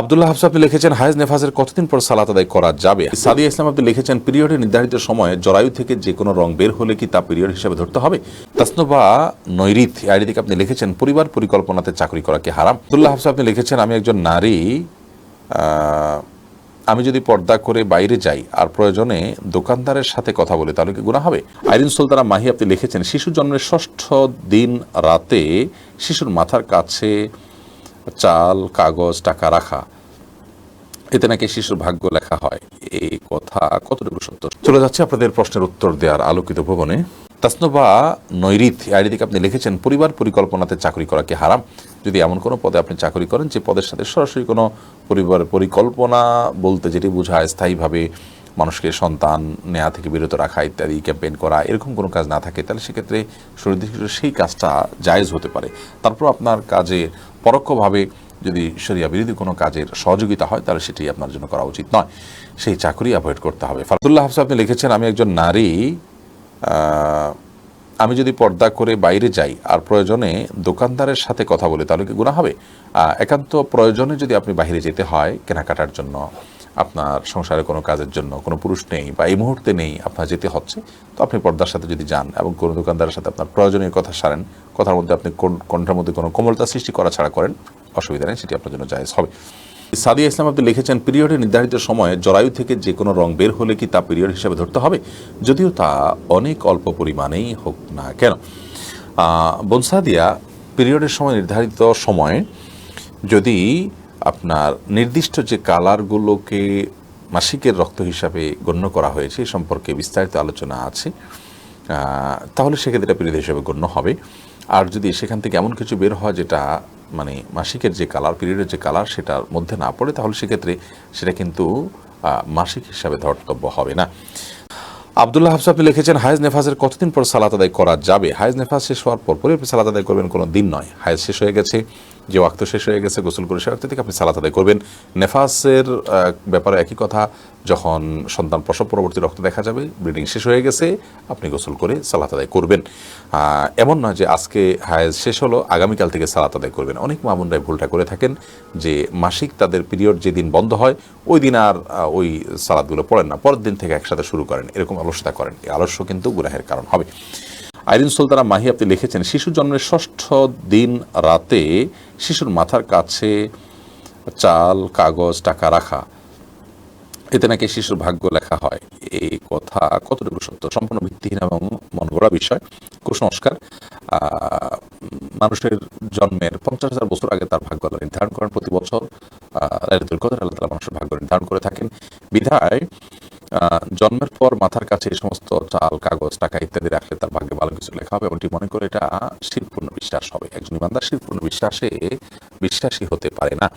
আব্দুল্লাহ হাফস আপনি লিখেছেন, হায়েজ নেফাজের কতদিন পর সালাত আদায় করা যাবে? সাদিয়া ইসলাম আপনি লিখেছেন পিরিয়ডের নির্ধারিত সময়ে জরায়ু থেকে যে কোনো রং বের হলে কি তা পিরিয়ড হিসেবে ধরতে হবে? তাসনোবা নৈরিত আইডি থেকে আপনি লিখেছেন, পরিবার পরিকল্পনাতে চাকরি করা কি হারাম? আব্দুল্লাহ হাফস আপনি লিখেছেন, আমি একজন নারী আমি যদি পর্দা করে বাইরে যাই, আর প্রয়োজনে দোকানদারের সাথে কথা বলি, তাহলে কি গুণা হবে? আইরিন সুলতানা মাহি আপনি লিখেছেন শিশু জন্মের ষষ্ঠ দিন রাতে শিশুর মাথার কাছে চাল, কাগজ, টাকা রাখা। এতে নাকি শিশুর ভাগ্য লেখা হয়। এই কথা কতটুকু সত্য? চলে যাচ্ছে আপনাদের প্রশ্নের উত্তর দেওয়ার আলোকিত ভবনে। তাসনোবা নৈরিত আইডি আপনি লিখেছেন, পরিবার পরিকল্পনাতে চাকরি করা কি হারাম? যদি এমন কোনো পদে আপনি চাকরি করেন, যে পদের সাথে সরাসরি কোনো পরিবার পরিকল্পনা বলতে যেটি বোঝায় স্থায়ীভাবে মানুষকে সন্তান নেওয়া থেকে বিরত রাখা ইত্যাদি, ক্যাম্পেইন করা, এরকম কোনো কাজ না থাকে, তাহলে সেক্ষেত্রে সুনির্দিষ্ট সেই কাজটা জায়েজ হতে পারে। তারপর আপনার কাজে পরোক্ষভাবে যদি শরিয়া বিরোধী কোনো কাজের সহযোগিতা হয়, তাহলে সেটি আপনার জন্য করা উচিত নয়। সেই চাকরি অ্যাভয়েড করতে হবে। ফারদুল্লাহ হাফসা আপনি লিখেছেন, আমি একজন নারী আমি যদি পর্দা করে বাইরে যাই, আর প্রয়োজনে দোকানদারের সাথে কথা বলি, তাহলে কি গুণা হবে? একান্ত প্রয়োজনে যদি আপনি বাইরে যেতে হয় কেনাকাটার জন্য আপনার সংসারে কোনো কাজের জন্য কোনো পুরুষ নেই বা এই মুহূর্তে নেই, আপনার যেতে হচ্ছে, তো আপনি পর্দার সাথে যদি যান এবং কোনো দোকানদারের সাথে আপনার প্রয়োজনীয় কথা সারেন, কথার মধ্যে আপনি কণ্ঠের মধ্যে কোনো কোমলতা সৃষ্টি করা ছাড়া করেন, অসুবিধা নেই, সেটি আপনার জন্য জায়েজ হবে। সাদিয়া ইসলাম আপনি লিখেছেন, পিরিয়ডের নির্ধারিত সময়ে জরায়ু থেকে যে কোনো রং বের হলে কি তা পিরিয়ড হিসাবে ধরতে হবে? যদিও তা অনেক অল্প পরিমাণেই হোক না কেন। বনসাদিয়া পিরিয়ডের সময় নির্ধারিত সময়ে যদি আপনার নির্দিষ্ট যে কালারগুলোকে মাসিকের রক্ত হিসাবে গণ্য করা হয়েছে, এ সম্পর্কে বিস্তারিত আলোচনা আছে। তাহলে সেক্ষেত্রে এটা পিরিয়ড হিসাবে গণ্য হবে। আর যদি সেখান থেকে এমন কিছু বের হয় যেটা মানে মাসিকের যে কালার, পিরিয়ডের যে কালার সেটার মধ্যে না পড়ে, তাহলে সেক্ষেত্রে সেটা কিন্তু মাসিক হিসাবে ধর্তব্য হবে না। আবদুল্লাহ হাফসা আপনি লিখেছেন, হায়েজ নেফাজের কতদিন পর সালাত আদায় করা যাবে? হায়েজ নেফাজ শেষ হওয়ার পর পরে সালাত আদায় করবেন কোনো দিন নয়। হায়েজ শেষ হয়ে গেছে। যে ওয়াক্ত শেষ হয়ে গেছে, গোসল করে সে থেকে আপনি সালাত আদায় করবেন। নেফাসের ব্যাপারে একই কথা, যখন সন্তান প্রসব পরবর্তী রক্ত দেখা যাবে ব্লিডিং শেষ হয়ে গেছে, আপনি গোসল করে সালাত আদায় করবেন। এমন নয় যে আজকে হায়েজ শেষ হলো, আগামীকাল থেকে সালাত আদায় করবেন। অনেক মামুনরাই ভুলটা করে থাকেন যে মাসিক তাদের পিরিয়ড যেদিন বন্ধ হয়, ওই দিন আর ওই সালাদগুলো পড়েন না। পরের দিন থেকে একসাথে শুরু করেন। এরকম অলসতা করেন। এই আলস্য কিন্তু গুনাহের কারণ হবে। আইরিন সুলতানা মাহি আপনি লিখেছেন শিশু জন্মের ষষ্ঠ দিন রাতে শিশুর মাথার কাছে চাল, কাগজ, টাকা রাখা, এতে নাকি শিশুর ভাগ্য লেখা হয়। এই কথা কতটুকু সত্য? সম্পূর্ণ ভিত্তিহীন এবং মন গড়া বিষয় কুসংস্কার মানুষের জন্মের পঞ্চাশ হাজার বছর আগে তার ভাগ্য নির্ধারণ করেন প্রতি বছর। কদর আল্লাহ তালা মানুষের ভাগ্য নির্ধারণ করে থাকেন। বিধায় জন্মের পর মাথার কাছে এই সমস্ত চাল, কাগজ, টাকা ইত্যাদি রাখলে তার ভাগ্যে ভালো কিছু লেখা হবে এমনটি মনে করে এটা শিরপূর্ণ বিশ্বাস হবে। একজন ইমানদার শিরপূর্ণ বিশ্বাসে, বিশ্বাসী হতে পারে না।